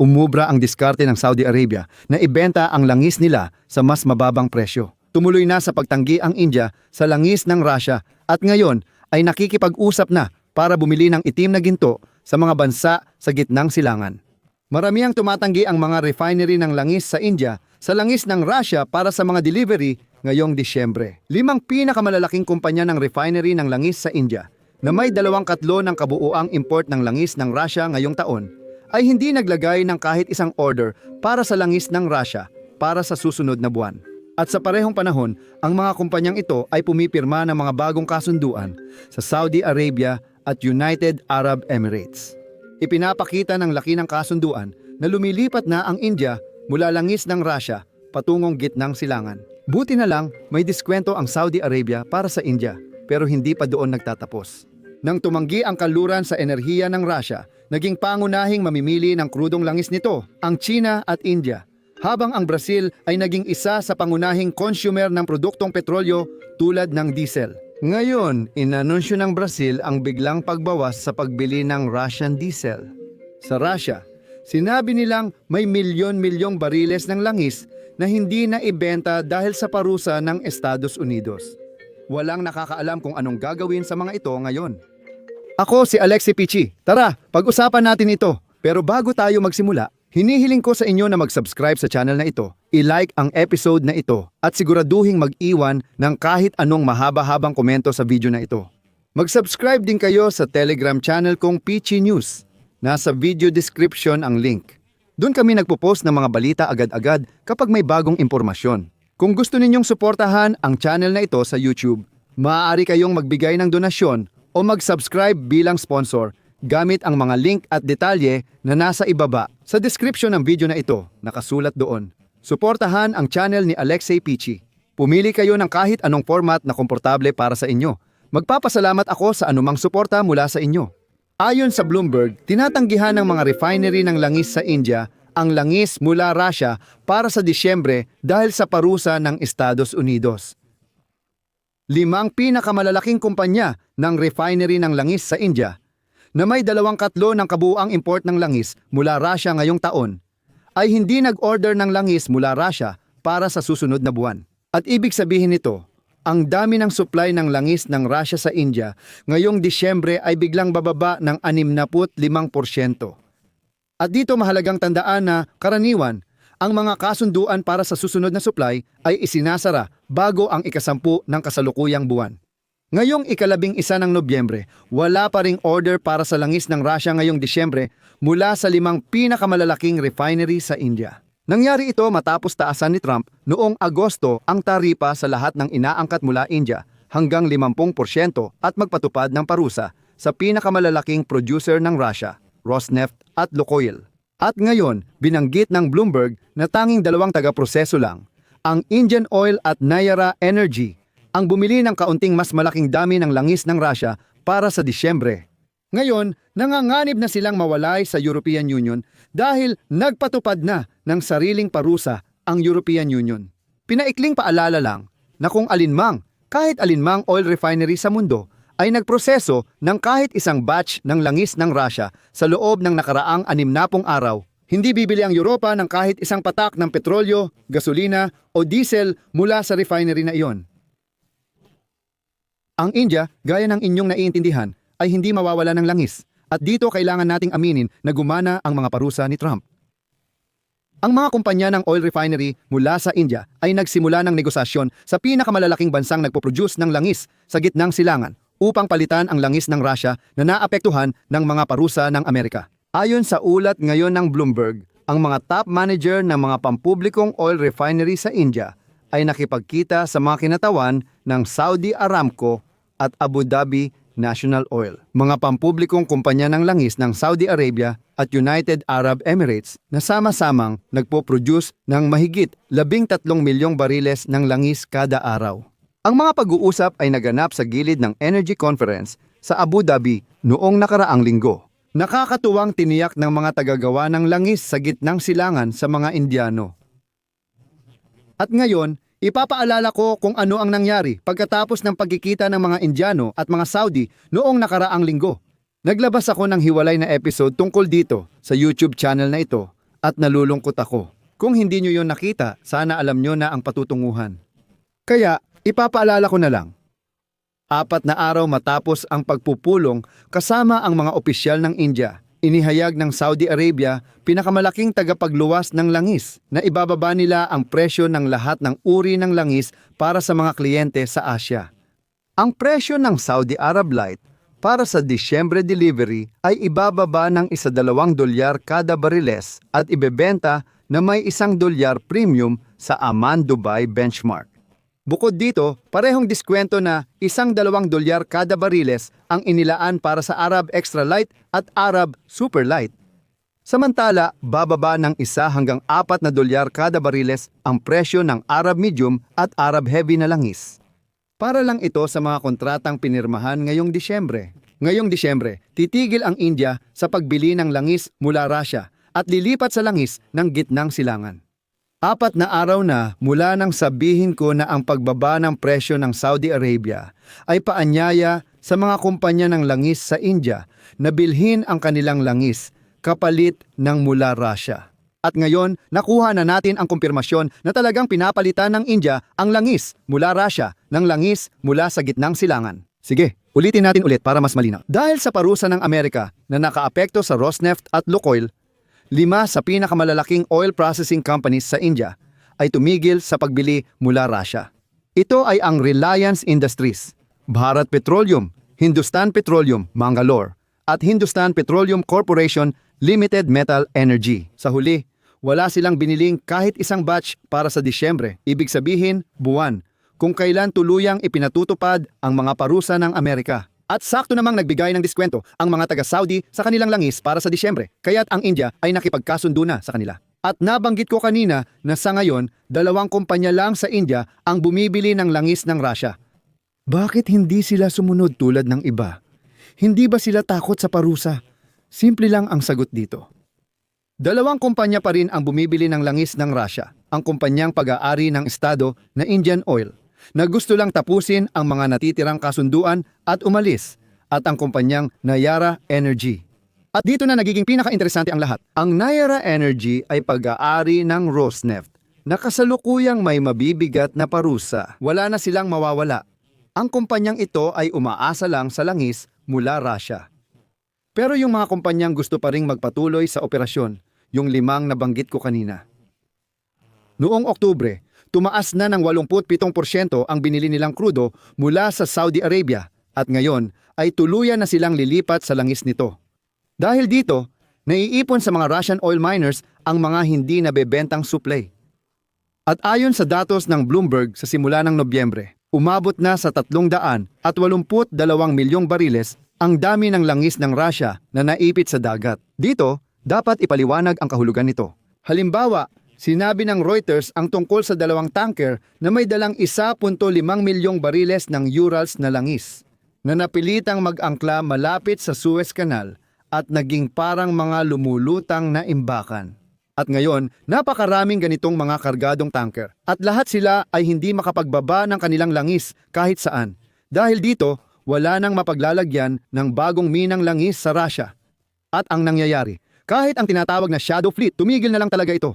umubra ang diskarte ng Saudi Arabia na ibenta ang langis nila sa mas mababang presyo. Tumuloy na sa pagtanggi ang India sa langis ng Russia at ngayon ay nakikipag-usap na para bumili ng itim na ginto sa mga bansa sa gitnang silangan. Marami ang tumatanggi ang mga refinery ng langis sa India sa langis ng Russia para sa mga delivery ngayong Disyembre. Limang pinakamalalaking kumpanya ng refinery ng langis sa India na may dalawang katlo ng kabuuang import ng langis ng Russia ngayong taon ay hindi naglagay ng kahit isang order para sa langis ng Russia para sa susunod na buwan. At sa parehong panahon, ang mga kumpanyang ito ay pumipirma ng mga bagong kasunduan sa Saudi Arabia at United Arab Emirates. Ipinapakita ng laki ng kasunduan na lumilipat na ang India mula langis ng Russia patungong gitnang silangan. Buti na lang may diskwento ang Saudi Arabia para sa India pero hindi pa doon nagtatapos. Nang tumanggi ang kaluran sa enerhiya ng Russia, naging pangunahing mamimili ng krudong langis nito ang China at India habang ang Brazil ay naging isa sa pangunahing consumer ng produktong petrolyo tulad ng diesel. Ngayon, inanunsyo ng Brazil ang biglang pagbawas sa pagbili ng Russian diesel. Sa Russia, sinabi nilang may milyon-milyong bariles ng langis na hindi na ibenta dahil sa parusa ng Estados Unidos. Walang nakakaalam kung anong gagawin sa mga ito ngayon. Ako si Alexi Pichi. Tara, pag-usapan natin ito. Pero bago tayo magsimula, hinihiling ko sa inyo na mag-subscribe sa channel na ito, i-like ang episode na ito, at siguraduhing mag-iwan ng kahit anong mahaba-habang komento sa video na ito. Mag-subscribe din kayo sa Telegram channel kong Pichi News. Nasa video description ang link. Doon kami nagpo-post ng mga balita agad-agad kapag may bagong impormasyon. Kung gusto ninyong suportahan ang channel na ito sa YouTube, maaari kayong magbigay ng donasyon o mag-subscribe bilang sponsor gamit ang mga link at detalye na nasa ibaba sa description ng video na ito, nakasulat doon. Suportahan ang channel ni Alexei Pichi. Pumili kayo ng kahit anong format na komportable para sa inyo. Magpapasalamat ako sa anumang suporta mula sa inyo. Ayon sa Bloomberg, tinatanggihan ng mga refinery ng langis sa India ang langis mula Russia para sa Disyembre dahil sa parusa ng Estados Unidos. Limang pinakamalalaking kumpanya ng refinery ng langis sa India na may dalawang katlo ng kabuuang import ng langis mula Russia ngayong taon, ay hindi nag-order ng langis mula Russia para sa susunod na buwan. At ibig sabihin nito, ang dami ng supply ng langis ng Russia sa India ngayong Disyembre ay biglang bababa ng 65%. At dito mahalagang tandaan na karaniwan, ang mga kasunduan para sa susunod na supply ay isinasara bago ang ikasampu ng kasalukuyang buwan. Ngayong ikalabing isa ng Nobyembre, wala pa ring order para sa langis ng Russia ngayong Disyembre mula sa limang pinakamalalaking refinery sa India. Nangyari ito matapos taasan ni Trump noong Agosto ang taripa sa lahat ng inaangkat mula India hanggang 50% at magpatupad ng parusa sa pinakamalalaking producer ng Russia, Rosneft at Lukoil. At ngayon, binanggit ng Bloomberg na tanging dalawang taga-proseso lang, ang Indian Oil at Nayara Energy ang bumili ng kaunting mas malaking dami ng langis ng Russia para sa Disyembre. Ngayon, nanganganib na silang mawalay sa European Union dahil nagpatupad na ng sariling parusa ang European Union. Pinaikling paalala lang na kung alinmang, kahit alinmang oil refinery sa mundo, ay nagproseso ng kahit isang batch ng langis ng Russia sa loob ng nakaraang anim na pong araw, hindi bibili ang Europa ng kahit isang patak ng petrolyo, gasolina o diesel mula sa refinery na iyon. Ang India, gaya ng inyong naiintindihan, ay hindi mawawala ng langis. At dito kailangan nating aminin na gumana ang mga parusa ni Trump. Ang mga kumpanya ng oil refinery mula sa India ay nagsimula ng negosasyon sa pinakamalalaking bansang nagpo-produce ng langis sa gitnang silangan upang palitan ang langis ng Russia na naapektuhan ng mga parusa ng Amerika. Ayon sa ulat ngayon ng Bloomberg, ang mga top manager ng mga pampublikong oil refinery sa India ay nakipagkita sa mga kinatawan ng Saudi Aramco at Abu Dhabi National Oil, mga pampublikong kumpanya ng langis ng Saudi Arabia at United Arab Emirates na sama-samang nagpo-produce ng mahigit 13 milyong bariles ng langis kada araw. Ang mga pag-uusap ay naganap sa gilid ng Energy Conference sa Abu Dhabi noong nakaraang linggo. Nakakatuwang tiniyak ng mga tagagawa ng langis sa gitnang silangan sa mga Indiano. At ngayon, Ipapaalala ko kung ano ang nangyari pagkatapos ng pagkikita ng mga Indiano at mga Saudi noong nakaraang linggo. Naglabas ako ng hiwalay na episode tungkol dito sa YouTube channel na ito At nalulungkot ako. Kung hindi nyo yon nakita, sana alam nyo na ang patutunguhan. Kaya, ipapaalala ko na lang. Apat na araw matapos ang pagpupulong kasama ang mga opisyal ng India, inihayag ng Saudi Arabia pinakamalaking tagapagluwas ng langis na ibababa nila ang presyo ng lahat ng uri ng langis para sa mga kliyente sa Asia. Ang presyo ng Saudi Arab Light para sa Disyembre delivery ay ibababa ng isa dalawang dolyar kada bariles at ibebenta na may isang dolyar premium sa Aman Dubai benchmark. Bukod dito, parehong diskwento na isang dalawang dolyar kada bariles ang inilaan para sa Arab Extra Light at Arab Super Light. Samantala, bababa ng isa hanggang apat na dolyar kada bariles ang presyo ng Arab Medium at Arab Heavy na langis. Para lang ito sa mga kontratang pinirmahan ngayong Disyembre. Ngayong Disyembre, titigil ang India sa pagbili ng langis mula Russia at lilipat sa langis ng gitnang silangan. Apat na araw na mula nang sabihin ko na ang pagbaba ng presyo ng Saudi Arabia ay paanyaya sa mga kumpanya ng langis sa India na bilhin ang kanilang langis kapalit ng mula Russia. At ngayon, nakuha na natin ang kumpirmasyon na talagang pinapalitan ng India ang langis mula Russia ng langis mula sa gitnang silangan. Sige, ulitin natin ulit para mas malinaw. Dahil sa parusa ng Amerika na nakaapekto sa Rosneft at Lukoil, lima sa pinakamalalaking oil processing companies sa India ay tumigil sa pagbili mula Russia. Ito ay ang Reliance Industries, Bharat Petroleum, Hindustan Petroleum, Mangalore, at Hindustan Petroleum Corporation Limited Metal Energy. Sa huli, wala silang biniling kahit isang batch para sa Disyembre, ibig sabihin buwan, kung kailan tuluyang ipinatutupad ang mga parusa ng Amerika. At sakto namang nagbigay ng diskwento ang mga taga-Saudi sa kanilang langis para sa Disyembre, kaya't ang India ay nakipagkasundo na sa kanila. At nabanggit ko kanina na sa ngayon, dalawang kumpanya lang sa India ang bumibili ng langis ng Russia. Bakit hindi sila sumunod tulad ng iba? Hindi ba sila takot sa parusa? Simple lang ang sagot dito. Dalawang kumpanya pa rin ang bumibili ng langis ng Russia, ang kumpanyang pag-aari ng Estado na Indian Oil, na gusto lang tapusin ang mga natitirang kasunduan at umalis, at ang kumpanyang Nayara Energy. At dito na nagiging pinaka-interesante ang lahat. Ang Nayara Energy ay pag-aari ng Rosneft, na kasalukuyang may mabibigat na parusa. Wala na silang mawawala. Ang kumpanyang ito ay umaasa lang sa langis mula Russia. Pero yung mga kumpanyang gusto pa ring magpatuloy sa operasyon, yung limang nabanggit ko kanina. Noong Oktubre, tumaas na ng 87% ang binili nilang krudo mula sa Saudi Arabia at ngayon ay tuluyan na silang lilipat sa langis nito. Dahil dito, naiipon sa mga Russian oil miners ang mga hindi nabebentang supply. At ayon sa datos ng Bloomberg sa simula ng Nobyembre, umabot na sa 300 at 82 milyong bariles ang dami ng langis ng Russia na naipit sa dagat. Dito, dapat ipaliwanag ang kahulugan nito. Halimbawa, sinabi ng Reuters ang tungkol sa dalawang tanker na may dalang 1.5 milyong bariles ng Urals na langis na napilitang mag-angkla malapit sa Suez Canal at naging parang mga lumulutang na imbakan. At ngayon, napakaraming ganitong mga kargadong tanker at lahat sila ay hindi makapagbaba ng kanilang langis kahit saan. Dahil dito, wala nang mapaglalagyan ng bagong minang langis sa Russia. At ang nangyayari, kahit ang tinatawag na shadow fleet, tumigil na lang talaga ito.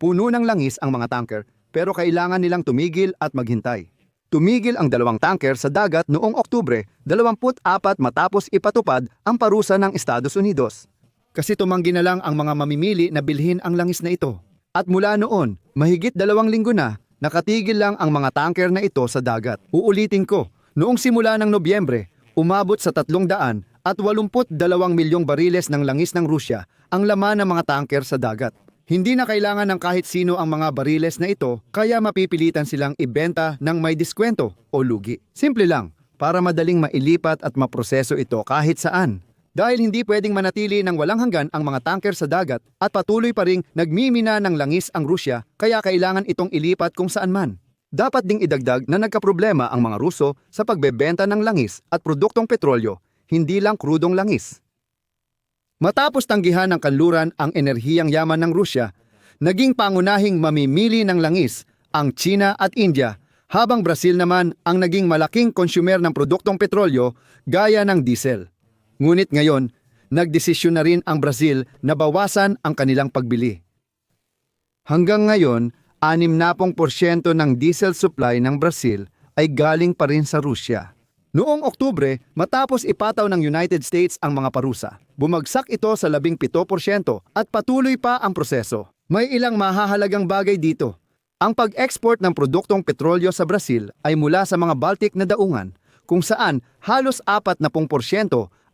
Puno ng langis ang mga tanker, pero kailangan nilang tumigil at maghintay. Tumigil ang dalawang tanker sa dagat noong Oktubre, 24 matapos ipatupad ang parusa ng Estados Unidos. Kasi tumanggi na lang ang mga mamimili na bilhin ang langis na ito. At mula noon, mahigit dalawang linggo na, nakatigil lang ang mga tanker na ito sa dagat. Uulitin ko, noong simula ng Nobyembre, umabot sa 300 at 82 milyong bariles ng langis ng Rusya ang laman ng mga tanker sa dagat. Hindi na kailangan ng kahit sino ang mga bariles na ito kaya mapipilitan silang ibenta ng may diskwento o lugi. Simple lang, para madaling mailipat at maproseso ito kahit saan. Dahil hindi pwedeng manatili ng walang hanggan ang mga tanker sa dagat at patuloy pa ring nagmimina ng langis ang Rusya kaya kailangan itong ilipat kung saan man. Dapat ding idagdag na nagkaproblema ang mga Ruso sa pagbebenta ng langis at produktong petrolyo hindi lang krudong langis. Matapos tanggihan ng kanluran ang enerhiyang yaman ng Rusya, naging pangunahing mamimili ng langis ang China at India, habang Brazil naman ang naging malaking konsumer ng produktong petrolyo gaya ng diesel. Ngunit ngayon, nagdesisyon na rin ang Brazil na bawasan ang kanilang pagbili. Hanggang ngayon, 60% ng diesel supply ng Brazil ay galing pa rin sa Rusya. Noong Oktubre, matapos ipataw ng United States ang mga parusa, bumagsak ito sa 17% at patuloy pa ang proseso. May ilang mahahalagang bagay dito. Ang pag-export ng produktong petrolyo sa Brazil ay mula sa mga Baltic na daungan, kung saan halos 40%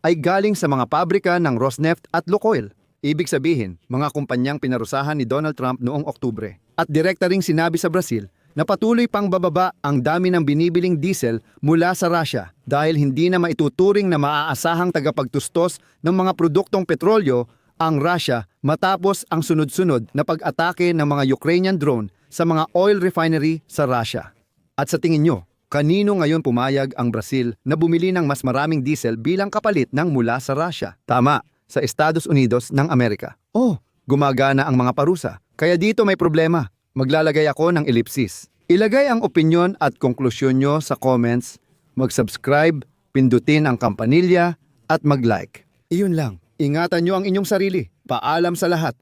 ay galing sa mga pabrika ng Rosneft at Lukoil. Ibig sabihin, mga kumpanyang pinarusahan ni Donald Trump noong Oktubre. At direkta ring sinabi sa Brazil na patuloy pang bababa ang dami ng binibiling diesel mula sa Russia dahil hindi na maituturing na maaasahang tagapagtustos ng mga produktong petrolyo ang Russia matapos ang sunod-sunod na pag-atake ng mga Ukrainian drone sa mga oil refinery sa Russia. At sa tingin nyo, kanino ngayon pumayag ang Brazil na bumili ng mas maraming diesel bilang kapalit ng mula sa Russia? Tama, sa Estados Unidos ng Amerika. Oh, gumagana ang mga parusa. Kaya dito may problema. Maglalagay ako ng ellipsis. Ilagay ang opinyon at konklusyon nyo sa comments, mag-subscribe, pindutin ang kampanilya, at mag-like. Iyon lang. Ingatan nyo ang inyong sarili. Paalam sa lahat.